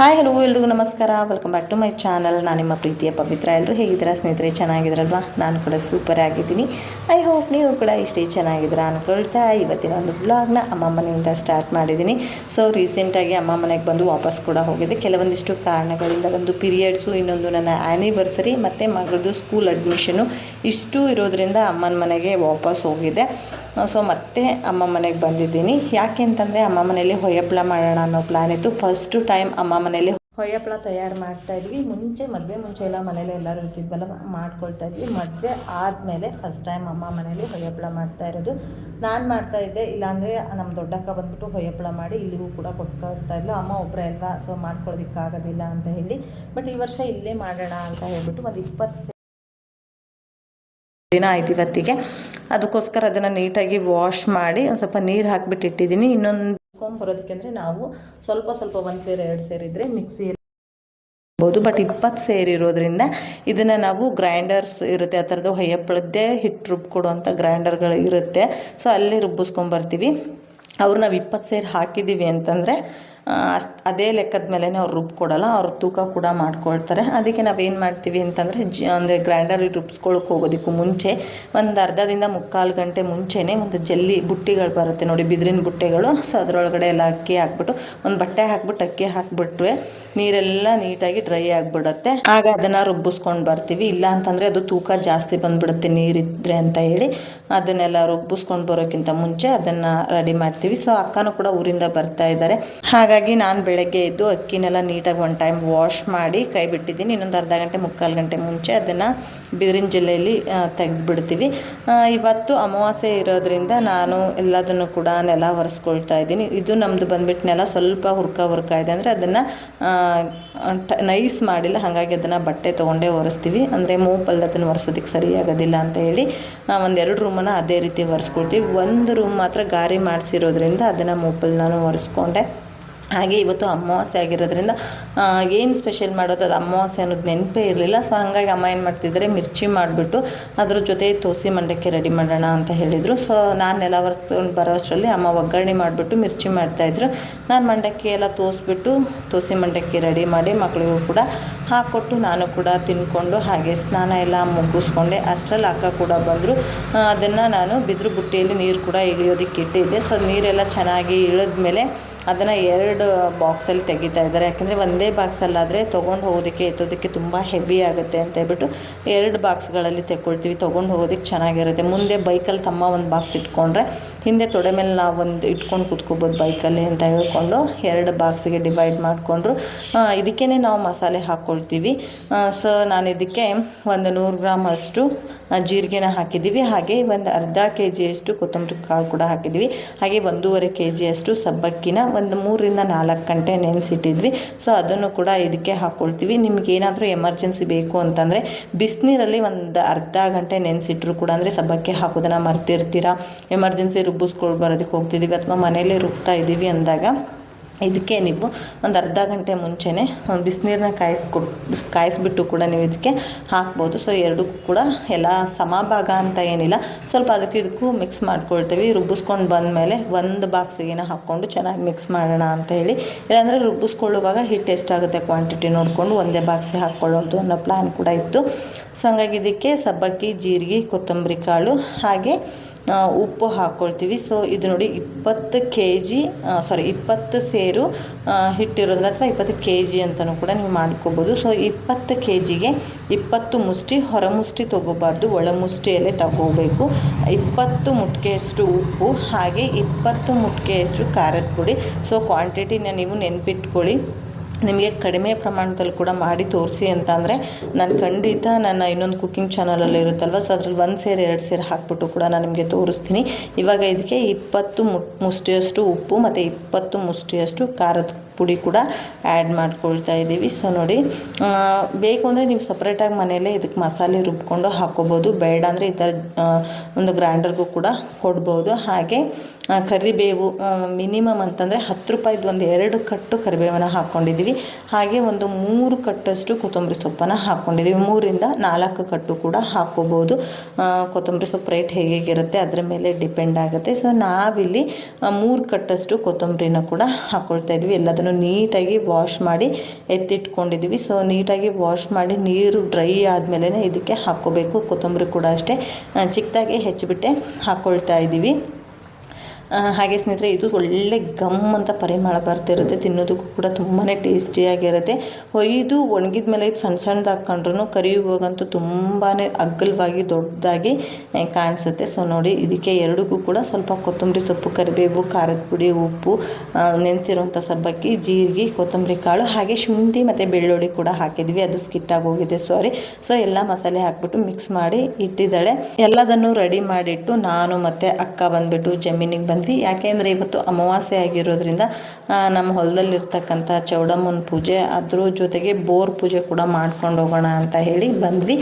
Hi, hello ಎಲ್ರಿಗೂ ನಮಸ್ಕಾರ. Welcome back to my channel ನಾನು ನಿಮ್ಮ ಪ್ರೀತಿಯ ಪವಿತ್ರ. ಎಲ್ಲರೂ ಹೇಗಿದ್ದೀರಾ? ಸ್ನೇಹಿತರೆ ಚೆನ್ನಾಗಿದ್ರಲ್ವಾ ನಾನು ಕೂಡ ಸೂಪರ್ ಆಗಿದ್ದೀನಿ. ಐ ಹೋಪ್ ನೀವು ಕೂಡ ಇಷ್ಟೇ ಚೆನ್ನಾಗಿದ್ದೀರಾ ಅಂದ್ಕೊಳ್ತಾ ಇವತ್ತಿನ ಒಂದು ಬ್ಲಾಗ್ನ ಅಮ್ಮ ಮನೆಯಿಂದ ಸ್ಟಾರ್ಟ್ ಮಾಡಿದ್ದೀನಿ. ಸೊ ರೀಸೆಂಟಾಗಿ ಅಮ್ಮ ಮನೆಗೆ ಬಂದು ವಾಪಸ್ ಕೂಡ ಹೋಗಿದೆ ಕೆಲವೊಂದಿಷ್ಟು ಕಾರಣಗಳಿಂದ ಒಂದು ಪೀರಿಯಡ್ಸು ಇನ್ನೊಂದು ನನ್ನ ಆ್ಯನಿವರ್ಸರಿ ಮತ್ತು ಮಗಳದು ಸ್ಕೂಲ್ ಅಡ್ಮಿಷನು ಇಷ್ಟು ಇರೋದರಿಂದ ಅಮ್ಮನ ಮನೆಗೆ ವಾಪಸ್ ಹೋಗಿದೆ ಸೊ ಮತ್ತೆ ಅಮ್ಮ ಮನೆಗೆ ಬಂದಿದ್ದೀನಿ. ಯಾಕೆ ಅಂತಂದರೆ ಅಮ್ಮ ಮನೇಲಿ ಹೊಯ್ಯಪ್ಪಳ ಮಾಡೋಣ ಅನ್ನೋ ಪ್ಲ್ಯಾನ್ ಇತ್ತು. ಫಸ್ಟು ಟೈಮ್ ಅಮ್ಮ ಮನೇಲಿ ಹೊಯ್ಯಪ್ಪಳ ತಯಾರು ಮಾಡ್ತಾ ಇದ್ವಿ. ಮುಂಚೆ, ಮದುವೆ ಮುಂಚೆ ಎಲ್ಲ ಮನೇಲಿ ಎಲ್ಲರೂ ಇರ್ತಿದ್ವಲ್ಲ, ಮಾಡ್ಕೊಳ್ತಾ ಇದ್ವಿ. ಮದುವೆ ಆದಮೇಲೆ ಫಸ್ಟ್ ಟೈಮ್ ಅಮ್ಮ ಮನೇಲಿ ಹೊಯ್ಯಪ್ಪಳ ಮಾಡ್ತಾ ಇರೋದು. ನಾನು ಮಾಡ್ತಾ ಇದ್ದೆ, ಇಲ್ಲಾಂದರೆ ನಮ್ಮ ದೊಡ್ಡಕ್ಕ ಬಂದ್ಬಿಟ್ಟು ಹೊಯ್ಯಪ್ಪಳ ಮಾಡಿ ಇಲ್ಲಿಗೂ ಕೂಡ ಕೊಟ್ಟು ಕಳಿಸ್ತಾ ಇದ್ಲು. ಅಮ್ಮ ಒಬ್ಬರೇ ಅಲ್ವಾ ಸೊ ಮಾಡ್ಕೊಳ್ಳೋದಕ್ಕಾಗೋದಿಲ್ಲ ಅಂತ ಹೇಳಿ. ಬಟ್ ಈ ವರ್ಷ ಇಲ್ಲೇ ಮಾಡೋಣ ಅಂತ ಹೇಳ್ಬಿಟ್ಟು ಒಂದು ಇಪ್ಪತ್ತು ದಿನ ಆಯ್ತು ಇವತ್ತಿಗೆ. ಅದಕ್ಕೋಸ್ಕರ ಅದನ್ನು ನೀಟಾಗಿ ವಾಶ್ ಮಾಡಿ ಒಂದು ಸ್ವಲ್ಪ ನೀರು ಹಾಕಿಬಿಟ್ಟು ಇಟ್ಟಿದ್ದೀನಿ ಇನ್ನೊಂದು ಬರೋದಕ್ಕೆ ಅಂದರೆ ನಾವು ಸ್ವಲ್ಪ ಸ್ವಲ್ಪ ಒಂದು ಸೇರು, ಎರಡು ಸೇರಿದ್ರೆ ಮಿಕ್ಸಿ ಬಹುದು ಬಟ್ ಇಪ್ಪತ್ತು ಸೇರಿರೋದ್ರಿಂದ ಇದನ್ನು ನಾವು ಗ್ರೈಂಡರ್ಸ್ ಇರುತ್ತೆ. ಆ ಥರದ್ದು ಹೊಯ್ಯಪ್ಪಳದ್ದೇ ಹಿಟ್ಟು ರುಬ್ಕೊಡುವಂಥ ಗ್ರೈಂಡರ್ಗಳು ಇರುತ್ತೆ. ಸೊ ಅಲ್ಲಿ ರುಬ್ಬಿಸ್ಕೊಂಬರ್ತೀವಿ ಅವ್ರು ನಾವು ಇಪ್ಪತ್ತು ಸೇರು ಹಾಕಿದ್ದೀವಿ ಅಂತಂದರೆ ಅದೇ ಲೆಕ್ಕದ ಮೇಲೆ ಅವ್ರು ರುಬ್ಕೊಡಲ್ಲ ಅವ್ರು ತೂಕ ಕೂಡ ಮಾಡ್ಕೊಳ್ತಾರೆ. ಅದಕ್ಕೆ ನಾವೇನು ಮಾಡ್ತೀವಿ ಅಂತಂದರೆ ಜಿ, ಅಂದರೆ ಗ್ರೈಂಡರ್ ರುಬ್ಸ್ಕೊಳಕ್ಕೆ ಹೋಗೋದಕ್ಕೂ ಮುಂಚೆ ಒಂದು ಅರ್ಧದಿಂದ ಮುಕ್ಕಾಲು ಗಂಟೆ ಮುಂಚೆನೇ ಒಂದು ಜಲ್ಲಿ ಬುಟ್ಟಿಗಳು ಬರುತ್ತೆ ನೋಡಿ, ಬಿದಿರಿನ ಬುಟ್ಟೆಗಳು. ಸೊ ಅದರೊಳಗಡೆ ಎಲ್ಲ ಅಕ್ಕಿ ಹಾಕ್ಬಿಟ್ಟು, ಒಂದು ಬಟ್ಟೆ ಹಾಕ್ಬಿಟ್ಟು ಅಕ್ಕಿ ಹಾಕ್ಬಿಟ್ರೆ ನೀರೆಲ್ಲ ನೀಟಾಗಿ ಡ್ರೈ ಆಗಿಬಿಡುತ್ತೆ. ಆಗ ಅದನ್ನು ರುಬ್ಬಿಸ್ಕೊಂಡು ಬರ್ತೀವಿ. ಇಲ್ಲ ಅಂತಂದರೆ ಅದು ತೂಕ ಜಾಸ್ತಿ ಬಂದುಬಿಡುತ್ತೆ ನೀರಿದ್ರೆ ಅಂತ ಹೇಳಿ ಅದನ್ನೆಲ್ಲ ರುಬ್ಬಿಸ್ಕೊಂಡು ಬರೋಕ್ಕಿಂತ ಮುಂಚೆ ಅದನ್ನು ರೆಡಿ ಮಾಡ್ತೀವಿ. ಸೊ ಅಕ್ಕನೂ ಕೂಡ ಊರಿಂದ ಬರ್ತಾ ಇದ್ದಾರೆ ಹಾಗಾಗಿ ನಾನು ಬೆಳಗ್ಗೆ ಎದ್ದು ಅಕ್ಕಿನೆಲ್ಲ ನೀಟಾಗಿ ಒನ್ ಟೈಮ್ ವಾಶ್ ಮಾಡಿ ಕೈ ಬಿಟ್ಟಿದ್ದೀನಿ. ಇನ್ನೊಂದು ಅರ್ಧ ಗಂಟೆ, ಮುಕ್ಕಾಲು ಗಂಟೆ ಮುಂಚೆ ಅದನ್ನು ಬಿದಿರಿನ ಜಿಲ್ಲೆಯಲ್ಲಿ ತೆಗೆದುಬಿಡ್ತೀವಿ. ಇವತ್ತು ಅಮಾವಾಸ್ಯೆ ಇರೋದ್ರಿಂದ ನಾನು ಎಲ್ಲದನ್ನು ಕೂಡ ನೆಲ ಒರೆಸ್ಕೊಳ್ತಾ ಇದ್ದೀನಿ. ಇದು ನಮ್ಮದು ಬಂದ್ಬಿಟ್ಟು ನೆಲ ಸ್ವಲ್ಪ ಹುರ್ಕ ಹುರ್ಕ ಇದೆ ಅಂದರೆ ಅದನ್ನು ನೈಸ್ ಮಾಡಿಲ್ಲ. ಹಾಗಾಗಿ ಅದನ್ನು ಬಟ್ಟೆ ತೊಗೊಂಡೇ ಒರೆಸ್ತೀವಿ. ಅಂದರೆ ಮೂಪಲ್ ಅದನ್ನು ಒರೆಸೋದಕ್ಕೆ ಸರಿಯಾಗೋದಿಲ್ಲ ಅಂತ ಹೇಳಿ ಒಂದೆರಡು ರೂಮನ್ನು ಅದೇ ರೀತಿ ಒರೆಸ್ಕೊಳ್ತೀವಿ. ಒಂದು ರೂಮ್ ಮಾತ್ರ ಗಾರಿ ಮಾಡಿಸಿರೋದ್ರಿಂದ ಅದನ್ನು ಮೂಪಲ್ ನಾನು ಒರೆಸ್ಕೊಂಡೆ. ಹಾಗೆ ಇವತ್ತು ಅಮಾವಾಸ್ಯೆ ಆಗಿರೋದ್ರಿಂದ ಏನು ಸ್ಪೆಷಲ್ ಮಾಡೋದು ಅದು ಅಮಾವಾಸ್ಯೆ ಅನ್ನೋದು ನೆನಪೇ ಇರಲಿಲ್ಲ. ಸೊ ಹಾಗಾಗಿ ಅಮ್ಮ ಏನು ಮಾಡ್ತಿದ್ದಾರೆ, ಮಿರ್ಚಿ ಮಾಡಿಬಿಟ್ಟು ಅದ್ರ ಜೊತೆ ತೋಸಿ ಮಂಡಕ್ಕಿ ರೆಡಿ ಮಾಡೋಣ ಅಂತ ಹೇಳಿದರು. ಸೊ ನಾನು ನೆಲ ವರ್ಸ್ಕೊಂಡು ಬರೋ ಅಷ್ಟರಲ್ಲಿ ಅಮ್ಮ ಒಗ್ಗರಣೆ ಮಾಡಿಬಿಟ್ಟು ಮಿರ್ಚಿ ಮಾಡ್ತಾಯಿದ್ರು ನಾನು ಮಂಡಕ್ಕಿ ಎಲ್ಲ ತೋರಿಸ್ಬಿಟ್ಟು ತೋಸಿ ಮಂಡಕ್ಕಿ ರೆಡಿ ಮಾಡಿ ಮಕ್ಕಳಿಗೂ ಕೂಡ ಹಾಕ್ಕೊಟ್ಟು ನಾನು ಕೂಡ ತಿನ್ಕೊಂಡು ಹಾಗೆ ಸ್ನಾನ ಎಲ್ಲ ಮುಗಿಸ್ಕೊಂಡೆ. ಅಷ್ಟರಲ್ಲಿ ಅಕ್ಕ ಕೂಡ ಬಂದರು. ಅದನ್ನು ನಾನು ಬಿದ್ರು ಬುಟ್ಟಿಯಲ್ಲಿ ನೀರು ಕೂಡ ಇಳಿಯೋದಕ್ಕೆ ಇಟ್ಟಿದ್ದೆ. ಸೊ ನೀರೆಲ್ಲ ಚೆನ್ನಾಗಿ ಇಳಿದ್ಮೇಲೆ ಅದನ್ನು ಎರಡು ಬಾಕ್ಸಲ್ಲಿ ತೆಗಿತಾ ಇದ್ದಾರೆ. ಯಾಕೆಂದರೆ ಒಂದೇ ಬಾಕ್ಸಲ್ಲಾದರೆ ತೊಗೊಂಡು ಹೋಗೋದಕ್ಕೆ, ಎತ್ತೋದಕ್ಕೆ ತುಂಬ ಹೆವಿ ಆಗುತ್ತೆ ಅಂತ ಹೇಳ್ಬಿಟ್ಟು ಎರಡು ಬಾಕ್ಸ್ಗಳಲ್ಲಿ ತೆಕ್ಕೊಳ್ತೀವಿ. ತೊಗೊಂಡು ಹೋಗೋದಕ್ಕೆ ಚೆನ್ನಾಗಿರುತ್ತೆ. ಮುಂದೆ ಬೈಕಲ್ಲಿ ತಮ್ಮ ಒಂದು ಬಾಕ್ಸ್ ಇಟ್ಕೊಂಡ್ರೆ, ಹಿಂದೆ ತೊಡೆ ಮೇಲೆ ನಾವು ಒಂದು ಇಟ್ಕೊಂಡು ಕೂತ್ಕೋಬೋದು ಬೈಕಲ್ಲಿ ಅಂತ ಹೇಳ್ಕೊಂಡು ಎರಡು ಬಾಕ್ಸಿಗೆ ಡಿವೈಡ್ ಮಾಡಿಕೊಂಡ್ರು. ಇದಕ್ಕೇ ನಾವು ಮಸಾಲೆ ಹಾಕ್ಕೊಳ್ತೀವಿ ಸೊ ನಾನು ಇದಕ್ಕೆ ಒಂದು ನೂರು ಗ್ರಾಮ್ ಅಷ್ಟು ಜೀರಿಗೆನ ಹಾಕಿದ್ದೀವಿ ಹಾಗೆ ಒಂದು ಅರ್ಧ ಕೆ ಜಿಯಷ್ಟು ಕೊತ್ತಂಬರಿ ಕಾಳು ಕೂಡ ಹಾಕಿದ್ದೀವಿ ಹಾಗೆ ಒಂದೂವರೆ ಕೆ ಜಿಯಷ್ಟು ಸಬ್ಬಕ್ಕಿನ ಒಂದು ಮೂರರಿಂದ ನಾಲ್ಕು ಗಂಟೆ ನೆನೆಸಿಟ್ಟಿದ್ವಿ. ಸೊ ಅದನ್ನು ಕೂಡ ಇದಕ್ಕೆ ಹಾಕ್ಕೊಳ್ತೀವಿ ನಿಮ್ಗೆ ಏನಾದರೂ ಎಮರ್ಜೆನ್ಸಿ ಬೇಕು ಅಂತಂದರೆ ಬಿಸಿನೀರಲ್ಲಿ ಒಂದು ಅರ್ಧ ಗಂಟೆ ನೆನೆಸಿಟ್ರು ಕೂಡ ಅಂದರೆ ಸಬ್ಬಕ್ಕೆ ಹಾಕೋದನ್ನು ಮರ್ತಿರ್ತೀರಾ? ಎಮರ್ಜೆನ್ಸಿ ರುಬ್ಬಿಸ್ಕೊಂಡು ಬರೋದಕ್ಕೆ ಹೋಗ್ತಿದ್ದೀವಿ ಅಥವಾ ಮನೇಲಿ ರುಬ್ತಾ ಇದ್ದೀವಿ ಅಂದಾಗ ಇದಕ್ಕೆ ನೀವು ಒಂದು ಅರ್ಧ ಗಂಟೆ ಮುಂಚೆನೇ ಬಿಸಿನೀರನ್ನ ಕಾಯಿಸ್ಕೊಟ್ಟು ಕಾಯಿಸ್ಬಿಟ್ಟು ಕೂಡ ನೀವು ಇದಕ್ಕೆ ಹಾಕ್ಬೋದು. ಸೊ, ಎರಡಕ್ಕೂ ಕೂಡ ಎಲ್ಲ ಸಮಭಾಗ ಅಂತ ಏನಿಲ್ಲ. ಸ್ವಲ್ಪ ಅದಕ್ಕೆ ಇದಕ್ಕೂ ಮಿಕ್ಸ್ ಮಾಡ್ಕೊಳ್ತೀವಿ. ರುಬ್ಬಿಸ್ಕೊಂಡು ಬಂದಮೇಲೆ ಒಂದು ಬಾಕ್ಸಿಗೆನ ಹಾಕ್ಕೊಂಡು ಚೆನ್ನಾಗಿ ಮಿಕ್ಸ್ ಮಾಡೋಣ ಅಂತ ಹೇಳಿ. ಇಲ್ಲಾಂದರೆ ರುಬ್ಬಿಸ್ಕೊಳ್ಳುವಾಗ ಹಿಟ್ಟು ಎಷ್ಟಾಗುತ್ತೆ ಕ್ವಾಂಟಿಟಿ ನೋಡಿಕೊಂಡು ಒಂದೇ ಬಾಕ್ಸಿಗೆ ಹಾಕ್ಕೊಳ್ಳೋದು ಅನ್ನೋ ಪ್ಲ್ಯಾನ್ ಕೂಡ ಇತ್ತು. ಸೊ, ಹಂಗಾಗಿ ಇದಕ್ಕೆ ಸಬ್ಬಕ್ಕಿ, ಜೀರಿಗೆ, ಕೊತ್ತಂಬರಿ ಕಾಳು ಹಾಗೆ ಉಪ್ಪು ಹಾಕ್ಕೊಳ್ತೀವಿ ಸೊ ಇದು ನೋಡಿ ಇಪ್ಪತ್ತು ಕೆ ಜಿ ಸಾರಿ ಇಪ್ಪತ್ತು ಸೇರು ಹಿಟ್ಟಿರೋದ್ರ ಅಥವಾ ಇಪ್ಪತ್ತು ಕೆ ಜಿ ಅಂತಲೂ ಕೂಡ ನೀವು ಮಾಡ್ಕೋಬೋದು. ಸೊ ಇಪ್ಪತ್ತು ಕೆ ಜಿಗೆ ಇಪ್ಪತ್ತು ಮುಷ್ಟಿ ಹೊರ ಮುಷ್ಟಿ ತೊಗೋಬಾರ್ದು ಒಳ ಮುಷ್ಟಿಯಲ್ಲೇ ತಗೋಬೇಕು. ಇಪ್ಪತ್ತು ಮುಟ್ಕೆಯಷ್ಟು ಉಪ್ಪು, ಹಾಗೆ ಇಪ್ಪತ್ತು ಮುಟ್ಕೆಯಷ್ಟು ಖಾರದ ಪುಡಿ. ಸೊ ಕ್ವಾಂಟಿಟಿನ ನೀವು ನೆನ್ಪಿಟ್ಕೊಳ್ಳಿ. ನಿಮಗೆ ಕಡಿಮೆ ಪ್ರಮಾಣದಲ್ಲಿ ಕೂಡ ಮಾಡಿ ತೋರಿಸಿ ಅಂತ ಅಂದರೆ ನಾನು ಖಂಡಿತ ನನ್ನ ಇನ್ನೊಂದು ಕುಕ್ಕಿಂಗ್ ಚಾನಲಲ್ಲಿ ಇರುತ್ತಲ್ವ? ಸೊ ಅದ್ರಲ್ಲಿ ಒಂದು ಸೇರು, ಎರಡು ಸೇರು ಹಾಕ್ಬಿಟ್ಟು ಕೂಡ ನಾನು ನಿಮಗೆ ತೋರಿಸ್ತೀನಿ. ಇವಾಗ ಇದಕ್ಕೆ ಇಪ್ಪತ್ತು ಮುಷ್ಟಿಯಷ್ಟು ಉಪ್ಪು ಮತ್ತು ಇಪ್ಪತ್ತು ಮುಷ್ಟಿಯಷ್ಟು ಖಾರದ ಪುಡಿ ಕೂಡ ಆ್ಯಡ್ ಮಾಡ್ಕೊಳ್ತಾ ಇದ್ದೀವಿ. ಸೊ ನೋಡಿ ಬೇಕು ಅಂದರೆ ನೀವು ಸಪ್ರೇಟಾಗಿ ಮನೆಯಲ್ಲೇ ಇದಕ್ಕೆ ಮಸಾಲೆ ರುಬ್ಕೊಂಡು ಹಾಕ್ಕೋಬೋದು ಬೇಡ ಅಂದರೆ ಈ ಥರ ಒಂದು ಗ್ರೈಂಡರ್ಗೂ ಕೂಡ ಕೊಡ್ಬೋದು. ಹಾಗೆ ಕರಿಬೇವು ಮಿನಿಮಮ್ ಅಂತಂದರೆ ಹತ್ತು ರೂಪಾಯಿದು ಒಂದು ಎರಡು ಕಟ್ಟು ಕರಿಬೇವನ್ನು ಹಾಕ್ಕೊಂಡಿದ್ದೀವಿ ಹಾಗೆ ಒಂದು ಮೂರು ಕಟ್ಟಷ್ಟು ಕೊತ್ತಂಬರಿ ಸೊಪ್ಪನ್ನು ಹಾಕ್ಕೊಂಡಿದ್ದೀವಿ ಮೂರಿಂದ ನಾಲ್ಕು ಕಟ್ಟು ಕೂಡ ಹಾಕ್ಕೋಬೋದು ಕೊತ್ತಂಬರಿ ಸೊಪ್ಪು ರೇಟ್ ಹೇಗೆ ಹೇಗಿರುತ್ತೆ ಅದರ ಮೇಲೆ ಡಿಪೆಂಡ್ ಆಗುತ್ತೆ. ಸೊ ನಾವಿಲ್ಲಿ ಮೂರು ಕಟ್ಟಷ್ಟು ಕೊತ್ತಂಬರಿನ ಕೂಡ ಹಾಕ್ಕೊಳ್ತಾ ಇದ್ವಿ ಎಲ್ಲದನ್ನು ಎಲ್ಲನೂ ನೀಟಾಗಿ ವಾಶ್ ಮಾಡಿ ಎತ್ತಿಟ್ಕೊಂಡಿದ್ದೀವಿ. ಸೊ ನೀಟಾಗಿ ವಾಶ್ ಮಾಡಿ ನೀರು ಡ್ರೈ ಆದಮೇಲೆ ಇದಕ್ಕೆ ಹಾಕ್ಕೋಬೇಕು. ಕೊತ್ತಂಬರಿ ಕೂಡ ಅಷ್ಟೇ. ಚಿಕ್ಕದಾಗಿ ಹೆಚ್ಚಿಬಿಟ್ಟೆ ಹಾಕ್ಕೊಳ್ತಾ ಇದ್ದೀವಿ ಹಾಗೆ ಸ್ನೇಹಿತರೆ, ಇದು ಒಳ್ಳೆ ಗಮ್ ಅಂತ ಪರಿಮಳ ಬರ್ತಿರುತ್ತೆ. ತಿನ್ನೋದಕ್ಕೂ ಕೂಡ ತುಂಬಾ ಟೇಸ್ಟಿಯಾಗಿರುತ್ತೆ ಒಯ್ದು ಒಣಗಿದ ಮೇಲೆ ಸಣ್ಣ ಸಣ್ಣದು ಹಾಕ್ಕೊಂಡ್ರು ಕರಿಯುವಾಗಂತೂ ತುಂಬಾ ಅಗ್ಗಲವಾಗಿ ದೊಡ್ಡದಾಗಿ ಕಾಣಿಸುತ್ತೆ. ಸೊ ನೋಡಿ, ಇದಕ್ಕೆ ಎರಡಕ್ಕೂ ಕೂಡ ಸ್ವಲ್ಪ ಕೊತ್ತಂಬರಿ ಸೊಪ್ಪು, ಕರಿಬೇವು, ಖಾರದ ಪುಡಿ, ಉಪ್ಪು ನೆನೆಸಿರುವಂಥ ಸಬ್ಬಕ್ಕಿ, ಜೀರಿಗೆ, ಕೊತ್ತಂಬರಿ ಕಾಳು, ಹಾಗೆ ಶುಂಠಿ ಮತ್ತು ಬೆಳ್ಳುಳ್ಳಿ ಕೂಡ ಹಾಕಿದ್ವಿ. ಅದು ಸ್ಕಿಟ್ಟಾಗಿ ಹೋಗಿದೆ ಸಾರಿ ಸೊ ಎಲ್ಲ ಮಸಾಲೆ ಹಾಕ್ಬಿಟ್ಟು ಮಿಕ್ಸ್ ಮಾಡಿ ಇಟ್ಟಿದ್ದಾಳೆ. ಎಲ್ಲದನ್ನು ರೆಡಿ ಮಾಡಿಟ್ಟು ನಾನು ಮತ್ತು ಅಕ್ಕ ಬಂದುಬಿಟ್ಟು ಜಮೀನಿಗೆ ಬಂದ್ವಿ ಯಾಕೆಂದರೆ ಇವತ್ತು ಅಮಾವಾಸ್ಯೆ ಆಗಿರೋದ್ರಿಂದ ನಮ್ಮ ಹೊಲದಲ್ಲಿರ್ತಕ್ಕಂಥ ಚೌಡಮ್ಮನ ಪೂಜೆ, ಅದ್ರ ಜೊತೆಗೆ ಬೋರ್ ಪೂಜೆ ಕೂಡ ಮಾಡ್ಕೊಂಡು ಹೋಗೋಣ ಅಂತ ಹೇಳಿ ಬಂದ್ವಿ.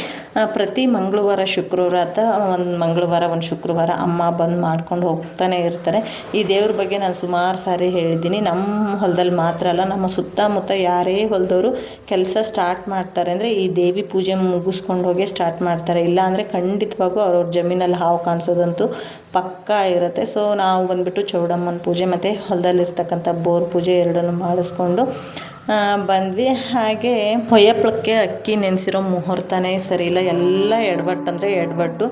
ಪ್ರತಿ ಮಂಗಳವಾರ ಶುಕ್ರವಾರ ಅಥವಾ ಒಂದು ಮಂಗಳವಾರ, ಒಂದು ಶುಕ್ರವಾರ ಅಮ್ಮ ಬಂದು ಮಾಡ್ಕೊಂಡು ಹೋಗ್ತಾನೆ ಇರ್ತಾರೆ. ಈ ದೇವ್ರ ಬಗ್ಗೆ ನಾನು ಸುಮಾರು ಸಾರಿ ಹೇಳಿದ್ದೀನಿ. ನಮ್ಮ ಹೊಲದಲ್ಲಿ ಮಾತ್ರ ಅಲ್ಲ, ನಮ್ಮ ಸುತ್ತಮುತ್ತ ಯಾರೇ ಹೊಲದವರು ಕೆಲಸ ಸ್ಟಾರ್ಟ್ ಮಾಡ್ತಾರೆ ಅಂದರೆ ಈ ದೇವಿ ಪೂಜೆ ಮುಗಿಸ್ಕೊಂಡು ಹೋಗಿ ಸ್ಟಾರ್ಟ್ ಮಾಡ್ತಾರೆ. ಇಲ್ಲ ಅಂದರೆ ಖಂಡಿತವಾಗೂ ಅವ್ರವ್ರ ಜಮೀನಲ್ಲಿ ಹಾವು ಕಾಣಿಸೋದಂತೂ ಪಕ್ಕಾ ಇರುತ್ತೆ. ಸೊ ನಾವು ಬಂದುಬಿಟ್ಟು ಚೌಡಮ್ಮನ ಪೂಜೆ ಮತ್ತು ಹೊಲದಲ್ಲಿರ್ತಕ್ಕಂಥ ಬೋರ್ ಪೂಜೆ ಎರಡನ್ನು ಮಾಡಿಸ್ಕೊಂಡು ಬಂದ್ವಿ. ಹಾಗೆ ಹೊಯ್ಯಪ್ಪಳಕ್ಕೆ ಅಕ್ಕಿ ನೆನೆಸಿರೋ ಮುಹೂರ್ತನೇ ಸರಿಯಿಲ್ಲ ಎಲ್ಲ ಎಡ್ಬಟ್ಟು ಅಂದರೆ ಎಡ್ಬಟ್ಟು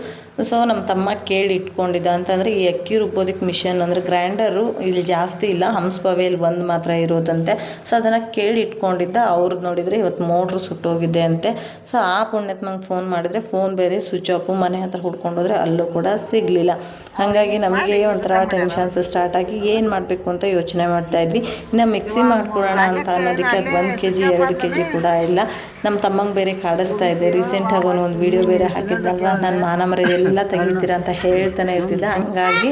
ಸೊ ನಮ್ಮ ತಮ್ಮ ಕೇಳಿ ಇಟ್ಕೊಂಡಿದ್ದ ಅಂತಂದರೆ ಈ ಅಕ್ಕಿ ರುಬ್ಬೋದಕ್ಕೆ ಮಿಷನ್ ಅಂದರೆ ಗ್ರ್ಯಾಂಡರು ಇಲ್ಲಿ ಜಾಸ್ತಿ ಇಲ್ಲ. ಹಂಸಪವೇಲಿ ಒಂದು ಮಾತ್ರ ಇರೋದಂತೆ. ಸೊ ಅದನ್ನು ಕೇಳಿ ಇಟ್ಕೊಂಡಿದ್ದ. ಅವ್ರದ್ದು ನೋಡಿದರೆ ಇವತ್ತು ಮೋಟ್ರು ಸುಟ್ಟೋಗಿದೆ ಅಂತೆ. ಸೊ ಆ ಪುಣ್ಯತ್ಮಂಗೆ ಫೋನ್ ಮಾಡಿದರೆ ಫೋನ್ ಬೇರೆ ಸ್ವಿಚ್ ಆಫು ಮನೆ ಹತ್ರ ಹುಡ್ಕೊಂಡೋದ್ರೆ ಅಲ್ಲೂ ಕೂಡ ಸಿಗಲಿಲ್ಲ. ಹಾಗಾಗಿ ನಮಗೆ ಒಂಥರ ಟೆನ್ಷನ್ಸ್ ಸ್ಟಾರ್ಟ್ ಆಗಿ ಏನು ಮಾಡಬೇಕು ಅಂತ ಯೋಚನೆ ಮಾಡ್ತಾ ಇದ್ವಿ. ಇನ್ನು ಮಿಕ್ಸಿ ಮಾಡ್ಕೊಳ್ಳೋಣ ಅಂತ ಅನ್ನೋದಕ್ಕೆ ಅದು ಒಂದು ಕೆ ಜಿ ಎರಡು ಕೆ ಜಿ ಕೂಡ ಇಲ್ಲ. ನಮ್ಮ ತಮ್ಮಂಗೆ ಬೇರೆ ಕಾಡಿಸ್ತಾ ಇದ್ದೆ. ರೀಸೆಂಟಾಗಿ ಅವನು ಒಂದು ವಿಡಿಯೋ ಬೇರೆ ಹಾಕಿದ್ನಲ್ವ? ನಾನು ಮಾನ ಎಲ್ಲ ತೆಗಿತೀರ ಅಂತ ಹೇಳ್ತಾನೆ ಇರ್ತಿದ್ದ. ಹಂಗಾಗಿ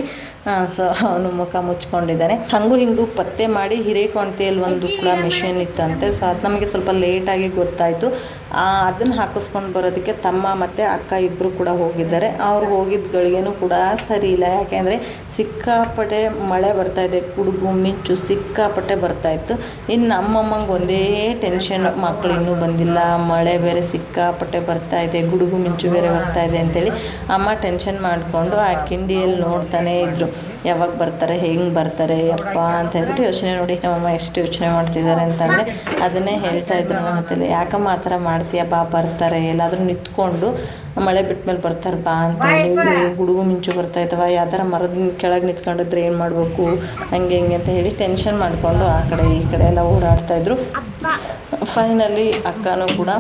ಸೊ ಅವನು ಮುಖ ಮುಚ್ಕೊಂಡಿದ್ದಾನೆ. ಹಾಗೂ ಹಿಂಗೂ ಪತ್ತೆ ಮಾಡಿ ಹಿರೇಕೊಂಟೆಯಲ್ಲಿ ಒಂದು ಕೂಡ ಮಿಷಿನ್ ಇತ್ತಂತೆ ಸೊ ಅದು ನಮಗೆ ಸ್ವಲ್ಪ ಲೇಟಾಗಿ ಗೊತ್ತಾಯಿತು. ಅದನ್ನು ಹಾಕಿಸ್ಕೊಂಡು ಬರೋದಕ್ಕೆ ತಮ್ಮ ಮತ್ತು ಅಕ್ಕ ಇಬ್ಬರು ಕೂಡ ಹೋಗಿದ್ದಾರೆ. ಅವ್ರು ಹೋಗಿದ್ದ ಗಳಿಗೆನೂ ಕೂಡ ಸರಿ ಇಲ್ಲ. ಯಾಕೆಂದರೆ ಸಿಕ್ಕಾಪಟ್ಟೆ ಮಳೆ ಬರ್ತಾ ಇದೆ. ಕುಡುಗು, ಮಿಂಚು ಸಿಕ್ಕಾಪಟ್ಟೆ ಬರ್ತಾಯಿತ್ತು ಇನ್ನು ನಮ್ಮಮ್ಮಂಗೆ ಒಂದೇ ಟೆನ್ಷನ್ ಮಕ್ಕಳು ಇನ್ನೂ ಬಂದಿಲ್ಲ. ಮಳೆ ಬೇರೆ ಸಿಕ್ಕಾಪಟ್ಟೆ ಬರ್ತಾ ಇದೆ, ಗುಡುಗು ಮಿಂಚು ಬೇರೆ ಬರ್ತಾ ಇದೆ ಅಂತೇಳಿ ಅಮ್ಮ ಟೆನ್ಷನ್ ಮಾಡಿಕೊಂಡು ಆ ಕಿಂಡಿಯಲ್ಲಿ ನೋಡ್ತಾನೇ ಇದ್ದರು ಯಾವಾಗ ಬರ್ತಾರೆ, ಹೆಂಗೆ ಬರ್ತಾರೆ, ಯಪ್ಪ ಅಂತ ಹೇಳ್ಬಿಟ್ಟು ಯೋಚನೆ ನೋಡಿ ನಮ್ಮಮ್ಮ ಎಷ್ಟು ಯೋಚನೆ ಮಾಡ್ತಿದ್ದಾರೆ ಅಂತಂದರೆ ಅದನ್ನೇ ಹೇಳ್ತಾ ಇದ್ರು ನನ್ನ ಯಾಕಮ್ಮ ಆ ಥರ ಮಾಡ್ತೀಯ, ಬಾ ಬರ್ತಾರೆ, ಎಲ್ಲಾದರೂ ನಿಂತ್ಕೊಂಡು ಮಳೆ ಬಿಟ್ಟ ಮೇಲೆ ಬರ್ತಾರೆ, ಬಾ ಅಂತ ಹೇಳಿ. ಗುಡುಗು ಮಿಂಚು ಬರ್ತಾ ಇದ್ದಾವೆ, ಯಾವ ಥರ ಮರದ ಕೆಳಗೆ ನಿಂತ್ಕೊಂಡಿದ್ರೆ ಏನು ಮಾಡಬೇಕು, ಹಂಗೆ ಹಿಂಗೆ ಅಂತ ಹೇಳಿ ಟೆನ್ಷನ್ ಮಾಡಿಕೊಂಡು ಆ ಕಡೆ ಈ ಕಡೆ ಎಲ್ಲ ಓಡಾಡ್ತಾಯಿದ್ರು ಫೈನಲಿ ಅಕ್ಕನೂ ಕೂಡ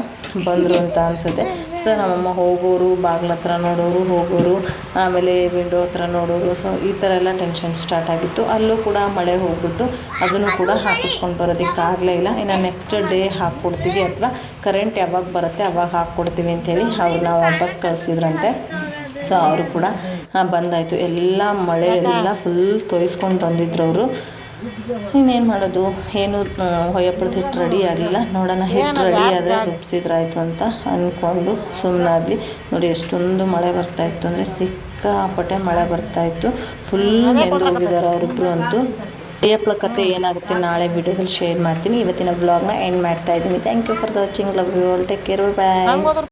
ಬಂದರು ಅಂತ ಅನಿಸುತ್ತೆ. ಸೊ ನಮ್ಮಮ್ಮ ಹೋಗೋರು, ಬಾಗ್ಲ ಹತ್ರ ನೋಡೋರು, ಹೋಗೋರು, ಆಮೇಲೆ ವಿಂಡೋ ಹತ್ರ ನೋಡೋರು ಸೊ ಈ ಥರ ಎಲ್ಲ ಟೆನ್ಷನ್ ಸ್ಟಾರ್ಟ್ ಆಗಿತ್ತು. ಅಲ್ಲೂ ಕೂಡ ಮಳೆ ಹೋಗ್ಬಿಟ್ಟು ಅದನ್ನು ಕೂಡ ಹಾಕಿಸ್ಕೊಂಡು ಬರೋದಕ್ಕಾಗಲೇ ಇಲ್ಲ. ಇನ್ನು ನೆಕ್ಸ್ಟ್ ಡೇ ಹಾಕ್ಕೊಡ್ತೀವಿ ಅಥವಾ ಕರೆಂಟ್ ಯಾವಾಗ ಬರುತ್ತೆ ಅವಾಗ ಹಾಕ್ಕೊಡ್ತೀವಿ ಅಂತೇಳಿ ಅವ್ರನ್ನ ವಾಪಸ್ ಕಳಿಸಿದ್ರಂತೆ. ಸೊ ಅವರು ಕೂಡ ಬಂದಾಯಿತು. ಎಲ್ಲ ಮಳೆ ಎಲ್ಲ ಫುಲ್ ತೊಯ್ಸ್ಕೊಂಡು ಬಂದಿದ್ರು ಅವರು. ಇನ್ನೇನು ಮಾಡೋದು? ಏನು ಹೊಯ್ಯಪ್ಪಳದ ಹಿಟ್ಟು ರೆಡಿ ಆಗಲಿಲ್ಲ ನೋಡೋಣ ಹಿಟ್ಟು ರೆಡಿ ಆದರೆ ರುಬ್ಸಿದ್ರಾಯ್ತು ಅಂತ ಅಂದ್ಕೊಂಡು ಸುಮ್ಮನಾದ್ವಿ ನೋಡಿ ಎಷ್ಟೊಂದು ಮಳೆ ಬರ್ತಾಯಿತ್ತು ಅಂದರೆ ಸಿಕ್ಕಾಪಟ್ಟೆ ಮಳೆ ಬರ್ತಾಯಿತ್ತು. ಫುಲ್ ನೆಂದು ಹೋಗಿದ್ದಾರೆ ಅವರಿಬ್ಬರು ಅಂತೂ. ಹೊಯ್ಯಪ್ಪಳ ಕತೆ ಏನಾಗುತ್ತೆ ನಾಳೆ ವಿಡಿಯೋದಲ್ಲಿ ಶೇರ್ ಮಾಡ್ತೀನಿ. ಇವತ್ತಿನ ಬ್ಲಾಗ್ನ ಎಂಡ್ ಮಾಡ್ತಾ ಇದ್ದೀನಿ. Thank you for the watching love you all take care bye